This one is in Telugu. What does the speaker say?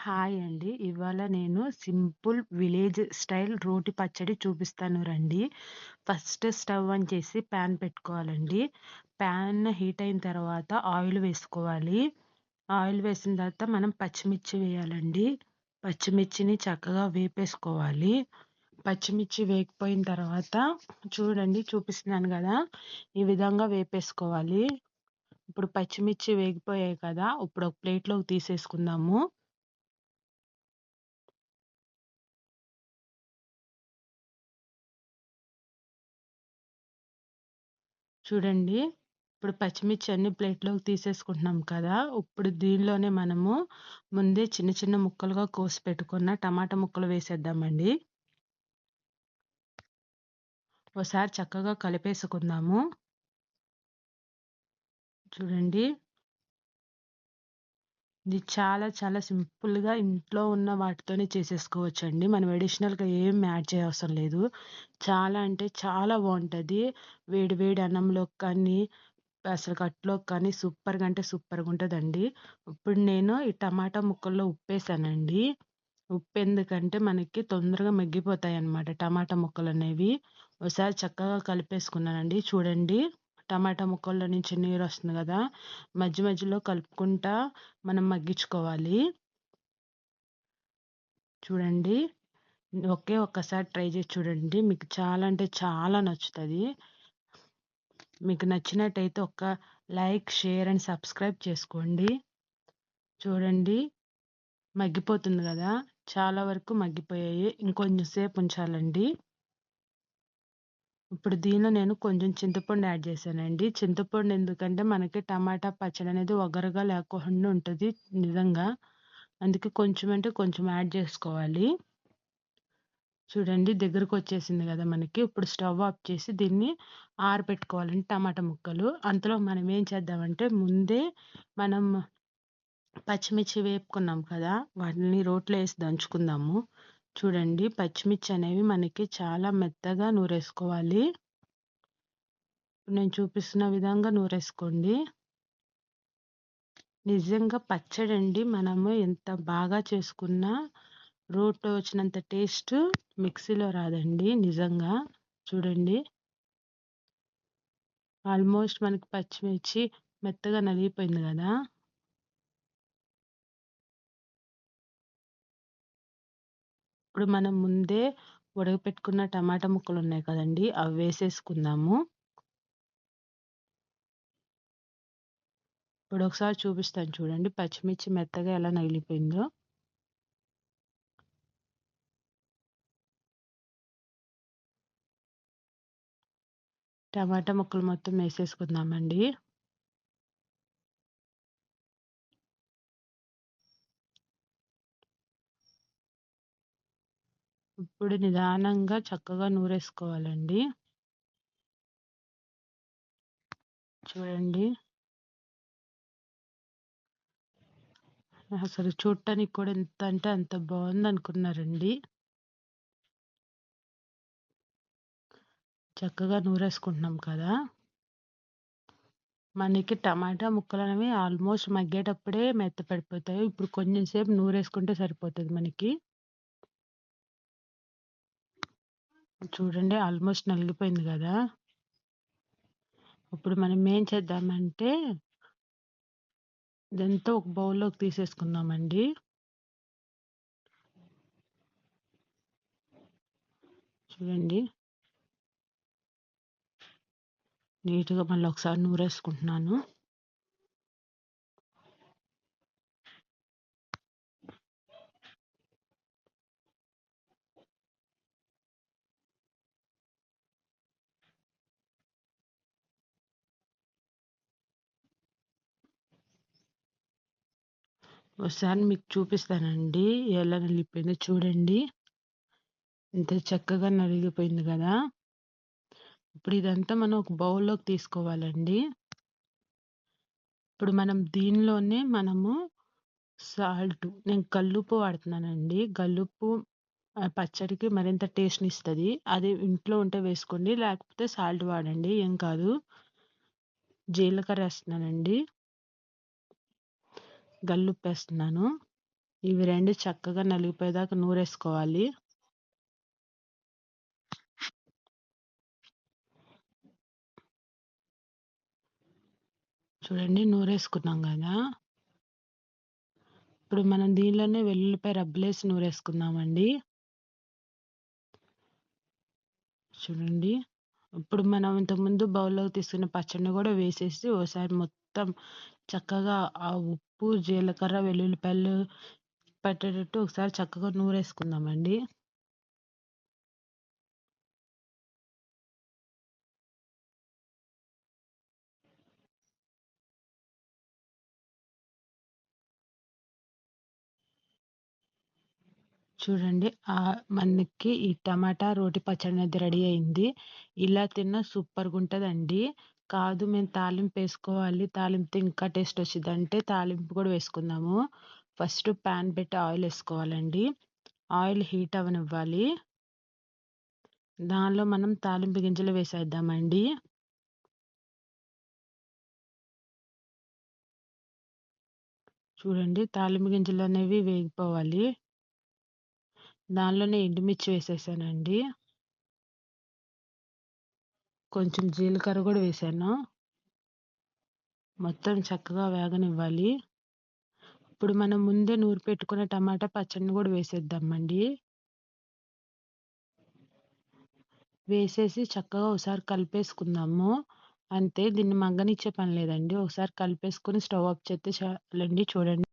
హాయ్ అండి. ఇవాళ నేను సింపుల్ విలేజ్ స్టైల్ రోటి పచ్చడి చూపిస్తాను రండి. ఫస్ట్ స్టవ్ ఆన్ చేసి ప్యాన్ పెట్టుకోవాలండి. ప్యాన్ హీట్ అయిన తర్వాత ఆయిల్ వేసుకోవాలి. ఆయిల్ వేసిన తర్వాత మనం పచ్చిమిర్చి వేయాలండి. పచ్చిమిర్చిని చక్కగా వేపేసుకోవాలి. పచ్చిమిర్చి వేగిపోయిన తర్వాత చూడండి చూపిస్తున్నాను కదా! ఈ విధంగా వేపేసుకోవాలి. ఇప్పుడు పచ్చిమిర్చి వేగిపోయాయి కదా! ఇప్పుడు ఒక ప్లేట్‌లోకి తీసేసుకుందాము. చూడండి. ఇప్పుడు పచ్చిమిర్చి అన్ని ప్లేట్‌లోకి తీసేసుకుంటున్నాం కదా! ఇప్పుడు దీనిలోనే మనము ముందే చిన్న చిన్న ముక్కలుగా కోసి పెట్టుకున్న టమాటా ముక్కలు వేసేద్దామండి. ఒకసారి చక్కగా కలిపేసుకుందాము. చూడండి. ఇది చాలా చాలా సింపుల్‌గా ఇంట్లో ఉన్న వాటితోనే చేసేసుకోవచ్చండి. మనం అడిషనల్‌గా ఏం యాడ్ చేయవసరం లేదు. చాలా అంటే చాలా బాగుంటుంది వేడి వేడి అన్నంలోకి కానీ, పెసరకట్టులోకి కానీ సూపర్‌గా అంటే సూపర్‌గా ఉంటుందండి ఇప్పుడు నేను ఈ టమాటా ముక్కల్లో ఉప్పేసానండి. ఉప్పు ఎందుకంటే మనకి తొందరగా మగ్గిపోతాయి అన్నమాట టమాటా ముక్కలు అనేవి ఒకసారి చక్కగా కలిపేసుకున్నానండి. చూడండి. టమాటా ముక్కల్లో నుంచి నీరొస్తుంది కదా మధ్య మధ్యలో కలుపుకుంటా మనం మగ్గించుకోవాలి. చూడండి. ఒకే ఒక్కసారి ట్రై చేసి చూడండి. మీకు చాలా అంటే చాలా నచ్చుతుంది మీకు నచ్చినట్టయితే ఒక లైక్, షేర్ అండ్ సబ్స్క్రైబ్ చేసుకోండి. చూడండి. మగ్గిపోతుంది కదా చాలా వరకు మగ్గిపోయాయి. ఇంకొంచెం సేపు ఉంచాలండి. ఇప్పుడు దీనిలో నేను కొంచెం చింతపండు యాడ్ చేశానండి. చింతపండు ఎందుకంటే మనకి టమాటా పచ్చడి అనేది ఒగరుగా లేకుండా ఉంటుంది నిజంగా. అందుకే కొంచెం అంటే కొంచెం యాడ్ చేసుకోవాలి. చూడండి దగ్గరకు వచ్చేసింది కదా మనకి. ఇప్పుడు స్టవ్ ఆఫ్ చేసి దీన్ని ఆరబెట్టుకోవాలండి టమాటా ముక్కలు. అంతలో మనం ఏం చేద్దామంటే ముందే మనం పచ్చిమిర్చి వేపుకున్నాం కదా! వాటిని రోట్లో వేసి దంచుకుందాము. చూడండి పచ్చిమిర్చి అనేవి మనకి చాలా మెత్తగా నూరేసుకోవాలి. నేను చూపిస్తున్న విధంగా నూరేసుకోండి. నిజంగా పచ్చడండి మనము ఎంత బాగా చేసుకున్నా రోట్లో వచ్చినంత టేస్ట్ మిక్సీలో రాదండి నిజంగా. చూడండి. ఆల్మోస్ట్ మనకి పచ్చిమిర్చి మెత్తగా నలిగిపోయింది కదా ఇప్పుడు మనం ముందే ఉడకపెట్టుకున్న టమాటా ముక్కలు ఉన్నాయి కదండి అవి వేసేసుకుందాము. ఇప్పుడు ఒకసారి చూపిస్తాను చూడండి. పచ్చిమిర్చి మెత్తగా ఎలా నగిలిపోయిందో. టమాటా ముక్కలు మొత్తం వేసేసుకుందామండి. ఇప్పుడు నిదానంగా చక్కగా నూరేసుకోవాలండి. చూడండి. అసలు చూడటానికి కూడా ఎంత అంటే అంత బాగుందనుకున్నారండి చక్కగా నూరేసుకుంటున్నాం కదా! మనకి టమాటా ముక్కలు అనేవి ఆల్మోస్ట్ మగ్గేటప్పుడే మెత్తపడిపోతాయి. ఇప్పుడు కొంచెం సేపు నూరేసుకుంటే సరిపోతుంది మనకి. చూడండి ఆల్మోస్ట్ నలిగిపోయింది కదా ఇప్పుడు మనం ఏం చేద్దామంటే ఇదంతా ఒక బౌల్‌లోకి తీసేసుకుందామండి. చూడండి. నీట్‌గా మళ్ళీ ఒకసారి నూరేసుకుంటున్నాను. ఒకసారి మీకు చూపిస్తానండి. ఎలా నలిగిపోయిందో చూడండి. ఎంత చక్కగా నలిగిపోయింది కదా ఇప్పుడు ఇదంతా మనం ఒక బౌల్‌లోకి తీసుకోవాలండి. ఇప్పుడు మనం దీనిలోనే మనము సాల్ట్ నేను కల్లుప్పు వాడుతున్నానండి. కల్లుప్పు పచ్చడికి మరింత టేస్ట్ని ఇస్తుంది అది ఇంట్లో ఉంటే వేసుకోండి. లేకపోతే సాల్ట్ వాడండి. ఏం కాదు. జీలకర్ర వేస్తున్నానండి గల్లుప్పేస్తున్నాను. ఇవి రెండు చక్కగా నలిగిపోయేదాకా నూరేసుకోవాలి. చూడండి నూరేసుకున్నాం కదా. ఇప్పుడు మనం దీనిలోనే వెల్లుల్లిపాయ రబ్బలేసి నూరేసుకుందామండి. చూడండి. ఇప్పుడు మనం ఇంతకుముందు బౌల్లోకి తీసుకున్న పచ్చడిని కూడా వేసేసి ఒకసారి మొత్తం చక్కగా ఆ ఉప్పు జీలకర్ర వెల్లుల్లిపాయలు పట్టేటట్టు ఒకసారి చక్కగా నూరేసుకుందామండి. చూడండి. మనకి ఈ టమాటా రోటి పచ్చడి అనేది రెడీ అయింది. ఇలా తిన్నా సూపర్గా ఉంటుందండి కాదు మేము తాలింపు వేసుకోవాలి. తాలింపు ఇంకా టేస్ట్ వచ్చింది. అంటే తాలింపు కూడా వేసుకుందాము. ఫస్ట్ ప్యాన్ పెట్టి ఆయిల్ వేసుకోవాలండి. ఆయిల్ హీట్ అవనివ్వాలి దానిలో మనం తాలింపు గింజలు వేసేద్దామండి. చూడండి తాలింపు గింజలు అనేవి వేగిపోవాలి. దానిలోనే ఎండుమిర్చి వేసేసానండి. కొంచెం జీలకర్ర కూడా వేసాను. మొత్తం చక్కగా వేగనివ్వాలి. ఇప్పుడు మనం ముందే నూరు పెట్టుకున్న టమాటా పచ్చడిని కూడా వేసేద్దామండి. వేసేసి చక్కగా ఒకసారి కలిపేసుకుందాము. అంతే దీన్ని మగ్గనిచ్చే పని లేదండి. ఒకసారి కలిపేసుకుని స్టవ్ ఆఫ్ చేస్తే చాలండి. చూడండి.